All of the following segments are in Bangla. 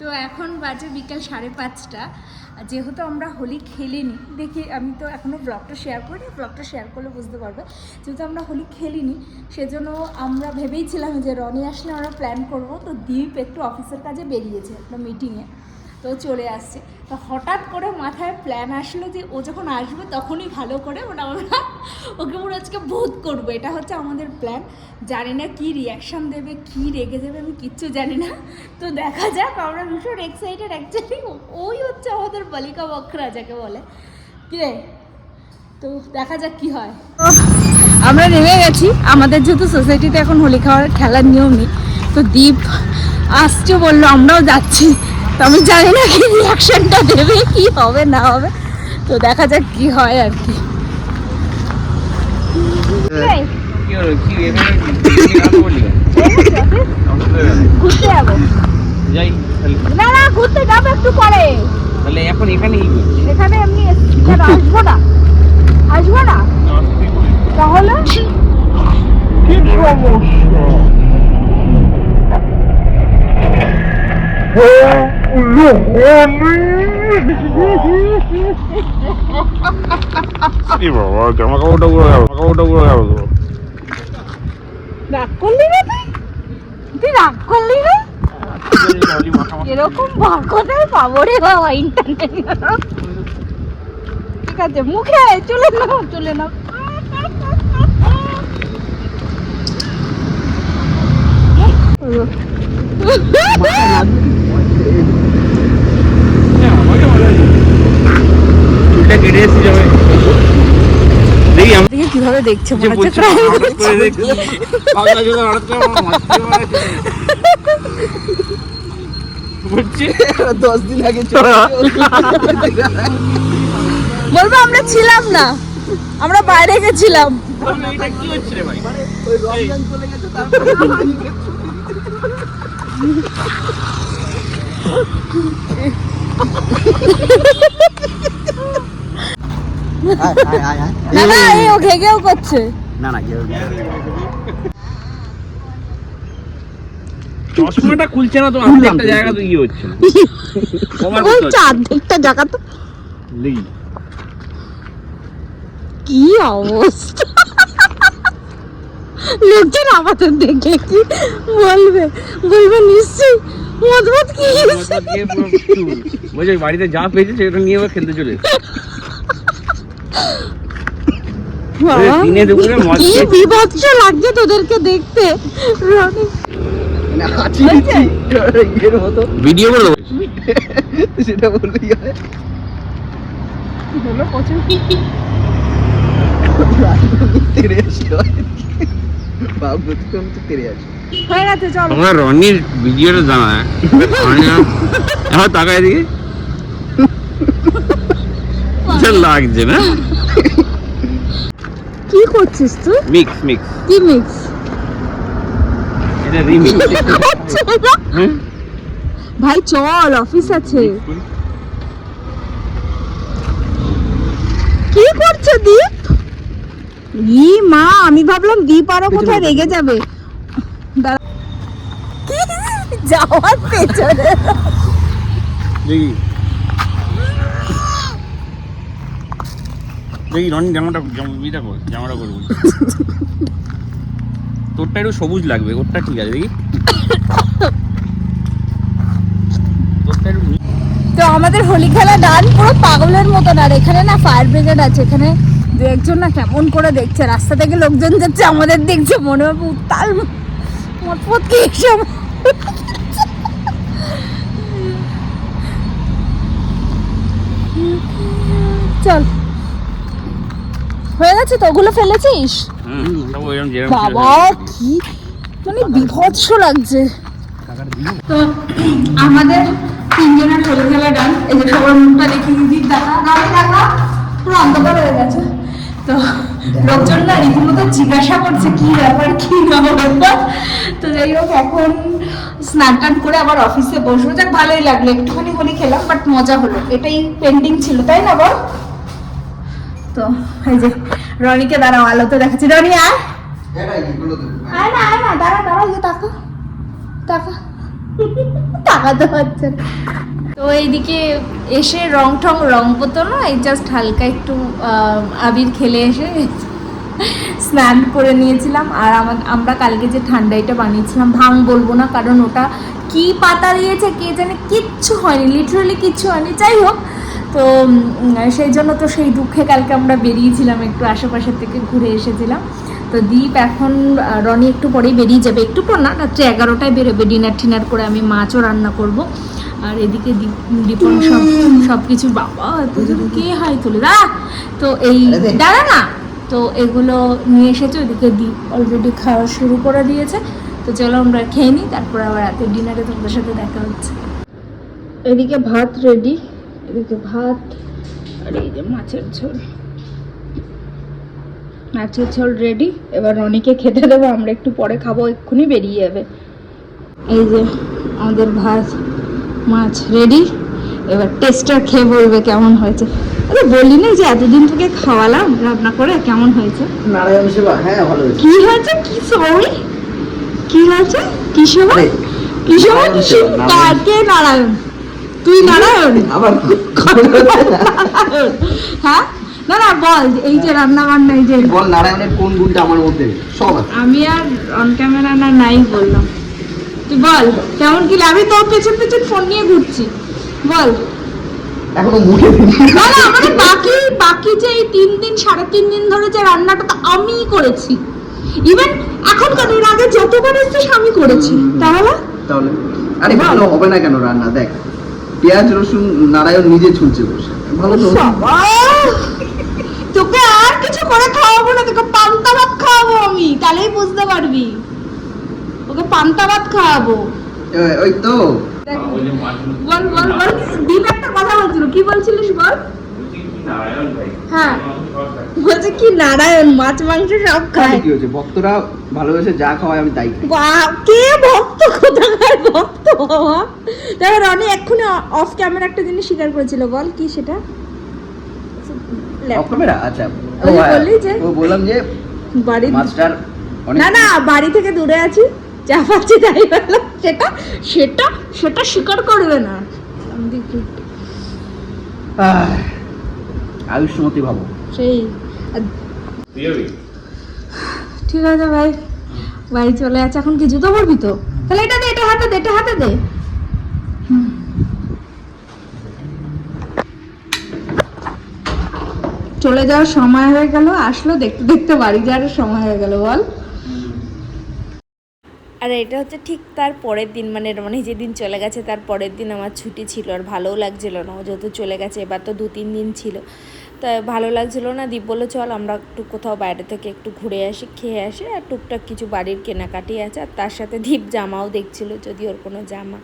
তো এখন বাজে বিকাল সাড়ে পাঁচটা। যেহেতু আমরা হোলি খেলিনি, দেখি আমি তো এখনও ব্লগটা শেয়ার করিনি ব্লগটা শেয়ার করলে বুঝতে পারবে। যেহেতু আমরা হোলি খেলিনি, সেজন্য আমরা ভেবেইছিলাম যে রনি আসলে আমরা প্ল্যান করব। তো দ্বীপ একটু অফিসের কাজে বেরিয়েছে একটা মিটিংয়ে তো চলে আসছে। তো হঠাৎ করে মাথায় প্ল্যান আসলো যে ও যখন আসবে তখনই ভালো করে মানে আমরা ওকে পুরো আজকে বোধ করব। এটা হচ্ছে আমাদের প্ল্যান জানি না কী রিয়াকশান দেবে, কী রেগে যাবে, আমি কিচ্ছু জানি না। তো দেখা যাক, আমরা ভীষণ এক্সাইটেড অ্যাকচুয়ালি ওই হচ্ছে আমাদের বালিকা বকরা যাকে বলে। কি রে? তো দেখা যাক কি হয়। আমরা নেমে গেছি। আমাদের যেহেতু সোসাইটিতে এখন হোলি খাওয়ার খেলার নিয়ম নেই তো দীপ আসছে বলল, আমরাও যাচ্ছি। তো আমি জানি না কি রিয়াকশনটা দেবে কি হবে না হবে। তো দেখা যাক কি হয় আর কি। ঘুরতে যাব যাই না না ঘুরতে যাব একটু পরে। তাহলে এখন এখানেই এখানে এমনি এসছি। আসব না? আসব না? তাহলে রাগ করলি না তুই? তুই রাগ করলি না? এরকম বার কোথায় পাবো রে বাবা ইন্টারনেট ঠিক আছে মুখে চলে নাও চলে নাও। এসে যাবে। দেখি আমি কীভাবে দেখছে যে মনে হচ্ছে বলছি করছে। পাগলা জোড়া হঠাৎ করে আমার বুঝছি দশ দিন আগে বলব আমরা ছিলাম না। আমরা বাইরে গেছিলাম। তাহলে এটা কি হচ্ছে রে ভাই? ওই রমজান চলে গেছে তারপরে না না এই ও ঘেঘেও করছে। না না কেউ চশমাটা খুলছে না তো আমি জায়গা তো ইয়ে হচ্ছে না। কমার ওই করতে হচ্ছে। চারদিকটা জায়গা তো দেখি কি অবস্থা? লোকজন আমাদের দেখে কি বলবে? বলবে নিশ্চয়ই মজবুত কি বাড়িতে যা পেয়েছে সেটা নিয়ে আবার খেলতে চলে দিনে দুপুরে কি বিভৎস লাগছে তোদেরকে দেখতে। রনি। না হাঁচি দিচ্ছি ইয়ের মতো। ভিডিও করে সেটা বললেই হয়। হলো? প্রচুর তেরে আসি বাবু তুই আমি তো তেরে আসি হয়ে গেছে চলো। তোমরা রনির ভিডিওটা জানা রনি এখন তাকায় দিকে লাগছে না? কি করছিস তুই? মিক্স মিক্স কি মিক্স এটা রিমিক্স হ্যাঁ? ভাই চল অফিস আছে। কি করছে দীপ? ই মা আমি ভাবলাম দীপ আরও কোথায় রেগে যাবে। যাওয়ার পেছনে? দেখি। দেখি রনি জামাটা জামা- ইটা কর জামাটা করব তোরটা একটু সবুজ লাগবে, ওরটা ঠিক আছে, দেখি। তো আমাদের হোলি খেলা ডান, পুরো পাগলের মতন, আর এখানে না ফায়ার ব্রিগেড আছে, এখানে দু একজন না কেমন করে দেখছে, রাস্তা থেকে লোকজন যাচ্ছে, আমাদের দেখছে, মনে হবে উত্তাল মতপত কি এসব? চল। গেছে তো, ওগুলো ফেলেছিস? বাবা, কি? মানে বিভৎস লাগছে। তো আমাদের তিনজনের খেলা ডান, এই যে সবার মুখটা দেখে দেখা গাড়ি দেখা, পুরো অন্ধকার হয়ে গেছে। তো রীতিমতো জিজ্ঞাসা করছে, কি ব্যাপার কি ব্যাপার? তো যাই হোক, এখন স্নান টান করে আবার অফিসে বসবো। যাক, ভালোই লাগল। একটুখানি হোলি খেলাম বাট মজা হলো। এটাই পেন্ডিং ছিল, তাই না বল? তো, এই যে রনিকে দাঁড়াও, আলোতে দেখাচ্ছি। রনি, আয়। না আয় না, দাঁড়া দাঁড়া ইয়ে টাকা টাকা টাকা লাগাতে পারছে তো এইদিকে এসে রং ঠং রং পতো না, এই জাস্ট হালকা একটু আবির খেলে এসে স্নান করে নিয়েছিলাম। আর আমার আমরা কালকে যে ঠান্ডাইটা বানিয়েছিলাম ভাং বলব না, কারণ ওটা কি পাতা দিয়েছে কে জানে কিচ্ছু হয়নি লিটারালি কিচ্ছু হয়নি। যাই হোক তো সেই জন্য তো সেই দুঃখে কালকে আমরা বেরিয়েছিলাম একটু আশেপাশের থেকে ঘুরে এসেছিলাম। তো দীপ এখন রনি একটু পরেই বেরিয়ে যাবে। একটু পর না রাত্রে এগারোটায় বেরোবে ডিনার টিনার করে আমি মাছও রান্না করব। আর এদিকে দীপ- দীপন সব সব কিছু বাবা কে হাই তুলে? দা তো এই দাঁড়া না! তো এগুলো নিয়ে এসেছে ওদিকে দীপ অলরেডি খাওয়া শুরু করে দিয়েছে। তো চলো আমরা খেয়ে নিই তারপরে আবার রাতের ডিনারে তোমাদের সাথে দেখা হচ্ছে। এদিকে ভাত রেডি এদিকে ভাত আর এই যে মাছের ঝোল। মাছের ঝোল রেডি এবার রনিকে খেতে দেবো আমরা একটু পরে খাব এক্ষুনি বেরিয়ে যাবে। এই যে আমাদের ভাত মাছ রেডি এবার টেস্টার খেয়ে বলবে কেমন হয়েছে। আরে বললি না যে এতদিন থেকে খাওয়ালাম রান্না করে কেমন হয়েছে? নারায়ণ সেবা হ্যাঁ ভালো হয়েছে। কি হয়েছে? কি সরি কি হয়েছে? কি সেবা? আরে, কি সেবা? নারায়ণ কি সেবা, সেবা? নারায়ণ। তুই নারায়ণ? আবার হ্যাঁ? না না বল এই যে রান্না বান্না এই যে বল নারায়ণের কোন গুণটা আমার মধ্যে? সব আমি আর অন ক্যামেরা না নাই বললাম। তুই বল কেমন কি আমি তোর পেছন পেছন ফোন নিয়ে ঘুরছি। বল। এখনও মুখে না না মানে বাকি বাকি যে এই তিন দিন সাড়ে তিন দিন ধরে যে রান্নাটা তো আমিই করেছি। ইভেন এখন আগে যতবার এসেছিস আমি করেছি। তাহলে তাহলে আরে ভালো হবে না কেন রান্না? দেখ পেঁয়াজ রসুন নারায়ণ নিজে ছুলছে বসে ভালো তো তোকে আর কিছু করে খাওয়াবো না তোকে পান্তা ভাত খাওয়াবো আমি তাহলেই বুঝতে পারবি ওকে পান্তা ভাত খাওয়াবো ওই তো বল বল বল দীপ একটা কথা বলছিল কি বলছিলিস বল হ্যাঁ। বলছে কি নারায়ণ মাছ মাংস সব খায়। কি হয়েছে? ভক্তরা ভালোবেসে যা খাওয়ায় আমি তাই কে ভক্ত কোথাকার ভক্ত বাবা? রনি এক্ষুনি অফ ক্যামেরা একটা জিনিস স্বীকার করেছিল বল কি সেটা? অফ ক্যামেরা আচ্ছা। ও, বললি যে- ও বললাম যে মাছটার না না বাড়ি থেকে দূরে আছি। যা পাচ্ছি তাই বললাম সেটা সেটা সেটা স্বীকার করবে না। আমি দেখি আহ, আয়ুষ্মতি ভাবো। সেই। ঠিক আছে ভাই। ভাই চলে আছে এখন কি জুতো পরবি তো? তাহলে এটা দে এটা হাতে দে এটা হাতে দে। হুম। চলে যাওয়ার সময় হয়ে গেল আসলো দেখতে দেখতে বাড়ি যাওয়ার সময় হয়ে গেল বল। আর এটা হচ্ছে ঠিক তার পরের দিন মানে মানে যেদিন চলে গেছে তার পরের দিন আমার ছুটি ছিল আর ভালোও লাগছিল না। ও যেহেতু চলে গেছে, এবার তো দু তিন দিন ছিল। তা ভালো লাগছিল না, দীপ বলল, চল আমরা একটু কোথাও বাইরে থেকে একটু ঘুরে আসি, খেয়ে আসি। আর টুকটাক কিছু বাড়ির কেনাকাটি আছে আর তার সাথে দীপ জামাও দেখছিল, যদি ওর কোনো জামা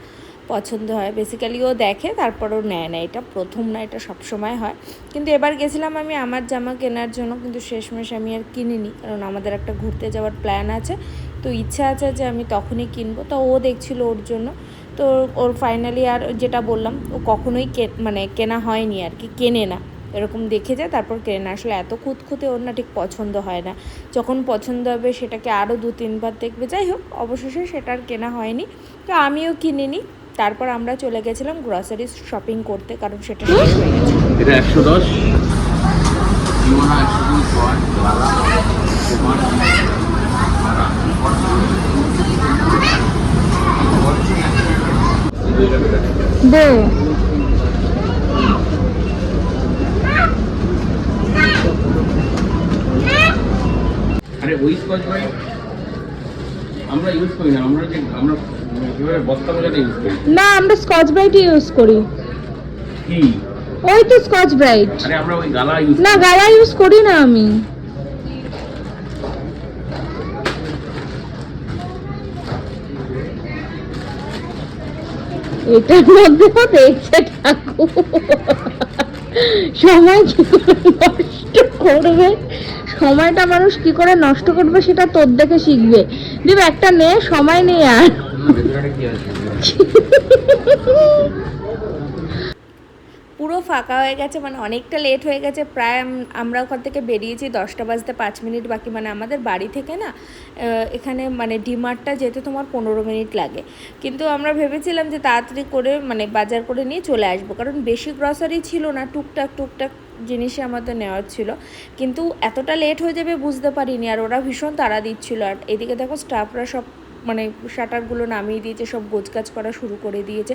পছন্দ হয়। বেসিক্যালি ও দেখে, তারপর ও নেয় না। এটা প্রথম না, এটা সবসময় হয়। কিন্তু এবার গেছিলাম আমি আমার জামা কেনার জন্য, কিন্তু শেষমেশ আমি আর কিনিনি। কারণ আমাদের একটা ঘুরতে যাওয়ার প্ল্যান আছে। তো ইচ্ছা আছে যে আমি তখনই কিনবো। তো ও দেখছিল ওর জন্য। তো ওর ফাইনালি আর যেটা বললাম, ও কখনোই মানে কেনা হয়নি আর কি, কেনে না। এরকম দেখে যায়, তারপর কেনে না। আসলে এত খুঁতখুঁতে ওর না ঠিক পছন্দ হয় না। যখন পছন্দ হবে সেটাকে আরও দু, তিনবার দেখবে। যাই হোক, অবশেষে সেটা আর কেনা হয়নি। তো আমিও কিনিনি। তারপর আমরা চলে গেছিলাম গ্রসারি শপিং করতে, কারণ সেটা শেষ হয়ে গেছে। দে আরে ওই স্কচ আমরা ইউজ করি না আমরা যে আমরা কীভাবে বস্তা ইউজ করি? না আমরা স্কচ ব্রাইট ইউজ করি। কি? ওই তো স্কচ ব্রাইট। আরে আমরা ওই গালা ইউজ না গালা ইউজ করি না আমি। এটার মধ্যেও দেখছে ঠাকুর। সময় কি করে নষ্ট করবে? সময়টা মানুষ কি করে নষ্ট করবে সেটা তোর দেখে শিখবে। দিব একটা নে সময় নেই আর। পুরো ফাঁকা হয়ে গেছে মানে অনেকটা লেট হয়ে গেছে, প্রায় আমরা ওখান থেকে বেরিয়েছি দশটা বাজতে পাঁচ মিনিট বাকি মানে আমাদের বাড়ি থেকে না এখানে মানে ডিমার্টটা যেতে তোমার পনেরো মিনিট লাগে। কিন্তু আমরা ভেবেছিলাম যে তাড়াতাড়ি করে মানে বাজার করে নিয়ে চলে আসব, কারণ বেশি গ্রসারি ছিল না, টুকটাক টুকটাক জিনিসই আমাদের নেওয়ার ছিল। কিন্তু এতটা লেট হয়ে যাবে বুঝতে পারিনি, আর ওরা ভীষণ তাড়া দিচ্ছিল। আর এদিকে দেখো স্টাফরা সব মানে শাটারগুলো নামিয়ে দিয়েছে, সব গোছগাছ করা শুরু করে দিয়েছে।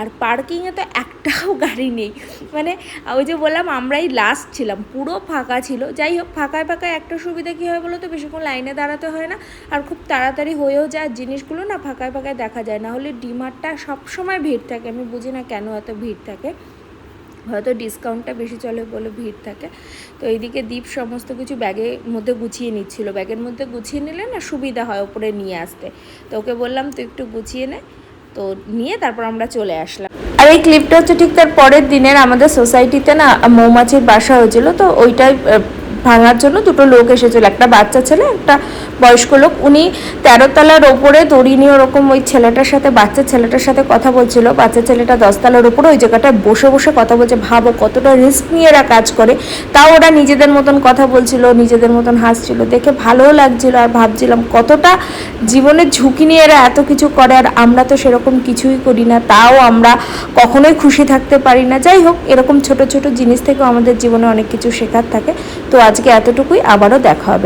আর পার্কিংয়ে তো একটাও গাড়ি নেই। মানে ওই যে বললাম, আমরাই লাস্ট ছিলাম, পুরো ফাঁকা ছিল। যাই হোক, ফাঁকায় ফাঁকায় একটা সুবিধা কী হয় বলো তো বেশিক্ষণ লাইনে দাঁড়াতে হয় না। আর খুব তাড়াতাড়ি হয়েও যায়, জিনিসগুলো না ফাঁকায় ফাঁকায় দেখা যায়। না হলে ডিমার্টটা সবসময় ভিড় থাকে, আমি বুঝি না কেন এত ভিড় থাকে। হয়তো ডিসকাউন্টটা বেশি চলে বলে ভিড় থাকে। তো এইদিকে দ্বীপ সমস্ত কিছু ব্যাগের মধ্যে গুছিয়ে নিচ্ছিল। ব্যাগের মধ্যে গুছিয়ে নিলে না সুবিধা হয় ওপরে নিয়ে আসতে। তো ওকে বললাম, তুই একটু গুছিয়ে নে। তো নিয়ে তারপর আমরা চলে আসলাম। আর এই ক্লিপটা হচ্ছে ঠিক তার পরের দিনের আমাদের সোসাইটিতে না মৌমাছির বাসা হয়েছিল। তো ওইটাই ভাঙার জন্য দুটো লোক এসেছিল, একটা বাচ্চা ছেলে, একটা বয়স্ক লোক। উনি তেরো তলার ওপরে দড়ি নিয়ে ওরকম ওই ছেলেটার সাথে, বাচ্চা ছেলেটার সাথে কথা বলছিল। বাচ্চা ছেলেটা দশতলার ওপরে ওই জায়গাটায় বসে বসে কথা বলছে, ভাবো কতটা রিস্ক নিয়ে এরা কাজ করে। তাও ওরা নিজেদের মতন কথা বলছিল, নিজেদের মতন হাসছিল। দেখে ভালোও লাগছিল আর ভাবছিলাম কতটা জীবনের ঝুঁকি নিয়ে এরা এত কিছু করে আর আমরা তো সেরকম কিছুই করি না, তাও আমরা কখনোই খুশি থাকতে পারি না। যাই হোক, এরকম ছোট ছোট জিনিস থেকেও আমাদের জীবনে অনেক কিছু শেখার থাকে। তো আজকে এতটুকুই আবারও দেখা হবে।